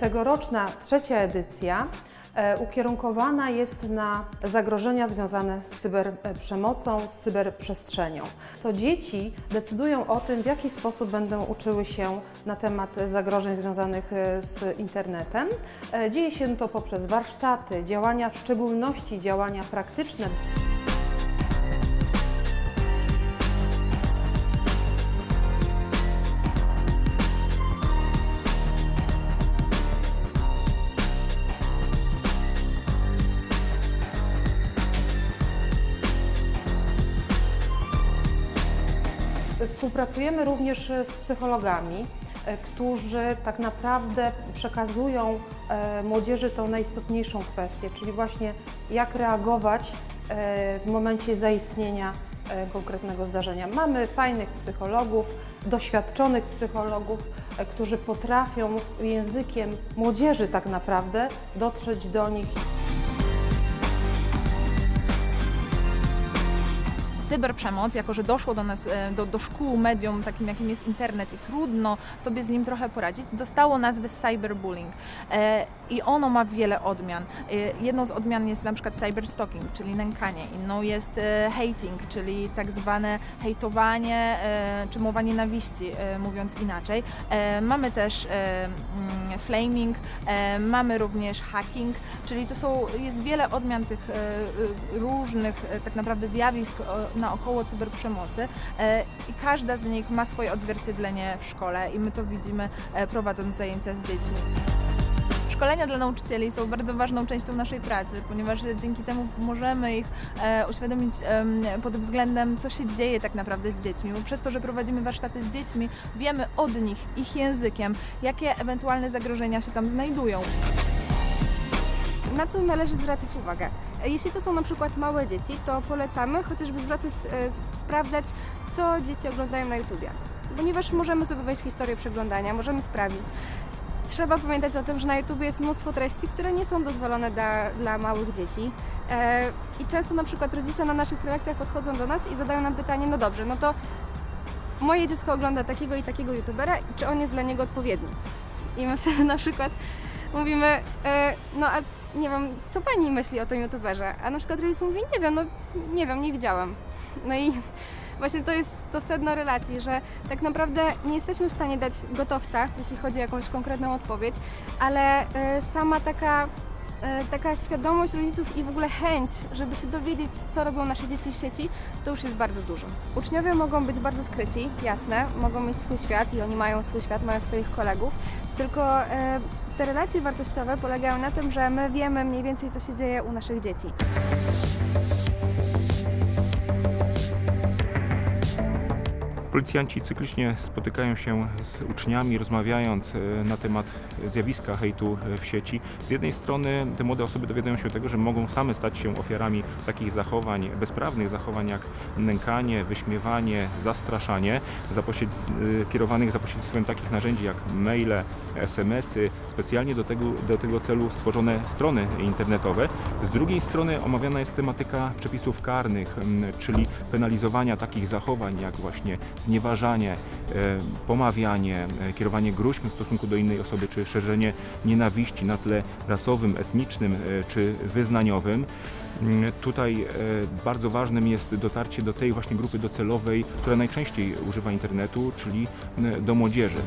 Tegoroczna trzecia edycja e, ukierunkowana jest na zagrożenia związane z cyberprzemocą, z cyberprzestrzenią. To dzieci decydują o tym, w jaki sposób będą uczyły się na temat zagrożeń związanych e, z internetem. E, Dzieje się to poprzez warsztaty, działania, w szczególności działania praktyczne. Współpracujemy również z psychologami, e, którzy tak naprawdę przekazują e, młodzieży tą najistotniejszą kwestię, czyli właśnie jak reagować e, w momencie zaistnienia e, konkretnego zdarzenia. Mamy fajnych psychologów, doświadczonych psychologów, e, którzy potrafią językiem młodzieży tak naprawdę dotrzeć do nich cyberprzemoc, jako że doszło do nas, e, do, do szkół, medium, takim jakim jest internet i trudno sobie z nim trochę poradzić, dostało nazwę cyberbullying. E, I ono ma wiele odmian. E, jedną z odmian jest na przykład cyberstalking, czyli nękanie. Inną jest hating, czyli tak zwane hejtowanie czy mowa nienawiści, mówiąc inaczej. Mamy też mm, flaming, mamy również hacking, czyli to są, jest wiele odmian tych różnych tak naprawdę zjawisk naokoło cyberprzemocy e, i każda z nich ma swoje odzwierciedlenie w szkole i my to widzimy e, prowadząc zajęcia z dziećmi. Szkolenia dla nauczycieli są bardzo ważną częścią naszej pracy, ponieważ dzięki temu możemy ich e, uświadomić em, pod względem, co się dzieje tak naprawdę z dziećmi. Bo przez to, że prowadzimy warsztaty z dziećmi, wiemy od nich, ich językiem, jakie ewentualne zagrożenia się tam znajdują. Na co należy zwracać uwagę? Jeśli to są na przykład małe dzieci, to polecamy chociażby zwracać, e, sprawdzać, co dzieci oglądają na YouTubie. Ponieważ możemy sobie wejść w historię przeglądania, możemy sprawdzić. Trzeba pamiętać o tym, że na YouTube jest mnóstwo treści, które nie są dozwolone dla, dla małych dzieci. E, I często na przykład rodzice na naszych relacjach podchodzą do nas i zadają nam pytanie, no dobrze, no to moje dziecko ogląda takiego i takiego YouTubera, czy on jest dla niego odpowiedni? I my wtedy na przykład mówimy, e, no a nie wiem, co pani myśli o tym youtuberze? A na przykład rodzice mówi, nie wiem, no nie wiem, nie widziałam. No i właśnie to jest to sedno relacji, że tak naprawdę nie jesteśmy w stanie dać gotowca, jeśli chodzi o jakąś konkretną odpowiedź, ale e, sama taka, e, taka świadomość rodziców i w ogóle chęć, żeby się dowiedzieć, co robią nasze dzieci w sieci, to już jest bardzo dużo. Uczniowie mogą być bardzo skryci, jasne, mogą mieć swój świat i oni mają swój świat, mają swoich kolegów, tylko e, te relacje wartościowe polegają na tym, że my wiemy mniej więcej, co się dzieje u naszych dzieci. Policjanci cyklicznie spotykają się z uczniami, rozmawiając e, na temat zjawiska hejtu w sieci. Z jednej strony te młode osoby dowiadują się tego, że mogą same stać się ofiarami takich zachowań, bezprawnych zachowań jak nękanie, wyśmiewanie, zastraszanie, za e, kierowanych za pośrednictwem takich narzędzi jak maile, SMS-y, specjalnie do tego, do tego celu stworzone strony internetowe. Z drugiej strony omawiana jest tematyka przepisów karnych, czyli penalizowania takich zachowań jak właśnie znieważanie, e, pomawianie, e, kierowanie gruźb w stosunku do innej osoby, czy szerzenie nienawiści na tle rasowym, etnicznym e, czy wyznaniowym. Mm, Tutaj bardzo ważnym jest dotarcie do tej właśnie grupy docelowej, która najczęściej używa internetu, czyli do młodzieży.